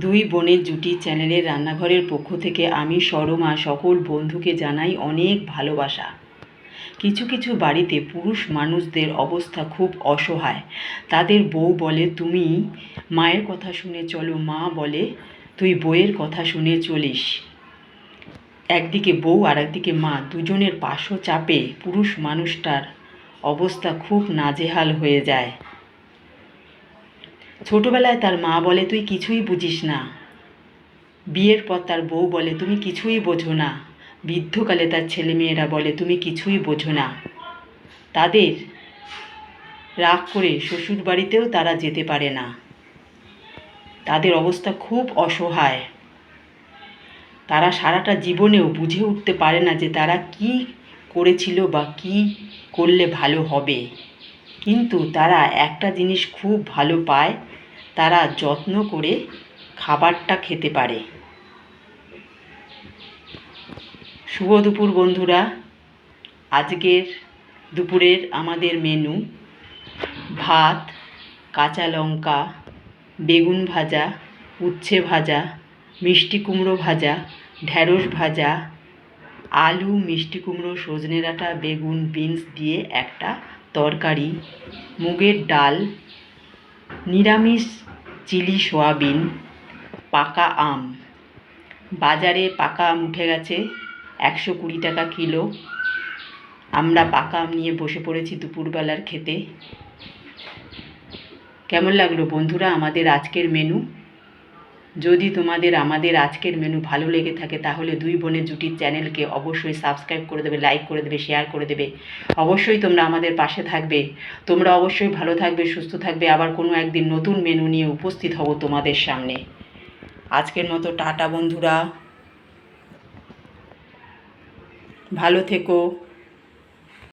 দুই বোনের জুটি চ্যানেলের রান্নাঘরের পক্ষ থেকে আমি সরমা সকল বন্ধুকে জানাই অনেক ভালোবাসা। কিছু কিছু বাড়িতে পুরুষ মানুষদের অবস্থা খুব অসহায়। তাদের বউ বলে, তুমি মায়ের কথা শুনে চলো, মা বলে, তুই বইয়ের কথা শুনে চলিস। একদিকে বউ আর একদিকে মা, দুজনের পাশও চাপে পুরুষ মানুষটার অবস্থা খুব নাজেহাল হয়ে যায়। ছোটবেলায় তার মা বলে, তুই কিছুই বুঝিস না। বিয়ের পর তার বউ বলে, তুমি কিছুই বোঝো না। বৃদ্ধকালে তার ছেলেমেয়েরা বলে, তুমি কিছুই বোঝো না। তাদের রাগ করে শ্বশুর বাড়িতেও তারা যেতে পারে না। তাদের অবস্থা খুব অসহায়। তারা সারাটা জীবনেও বুঝে উঠতে পারে না যে তারা কি করেছিল বা কি করলে ভালো হবে। কিন্তু তারা একটা জিনিস খুব ভালো পায়, তারা যত্ন করে খাবারটা খেতে পারে। শুভ দুপুর বন্ধুরা। আজকের দুপুরের আমাদের মেনু ভাত, কাঁচা লঙ্কা, বেগুন ভাজা, উচ্ছে ভাজা, মিষ্টি কুমড়ো ভাজা, ঢ্যাঁড়স ভাজা, আলু, মিষ্টি কুমড়ো, সজনে ডাঁটা, বেগুন, বিনস দিয়ে একটা তরকারি, মুগের ডাল, নিরামিষ চিলি সোয়াবিন, পাকা আম। বাজারে পাকা আম উঠে গেছে, একশো কুড়ি টাকা কিলো। আমরা পাকা আম নিয়ে বসে পড়েছি দুপুরবেলার খেতে। কেমন লাগল বন্ধুরা আমাদের আজকের মেনু যদি তোমাদের আমাদের আজকের মেনু ভালো লেগে থাকে, তাহলে দুই বোনের জুটির চ্যানেলকে অবশ্যই সাবস্ক্রাইব করে দেবে লাইক করে দেবে শেয়ার করে দেবে। অবশ্যই তোমরা আমাদের পাশে থাকবে। তোমরা অবশ্যই ভালো থাকবে, সুস্থ থাকবে। আবার কোনো একদিন নতুন মেনু নিয়ে উপস্থিত হব তোমাদের সামনে। আজকের মতো টাটা বন্ধুরা। ভালো থেকো।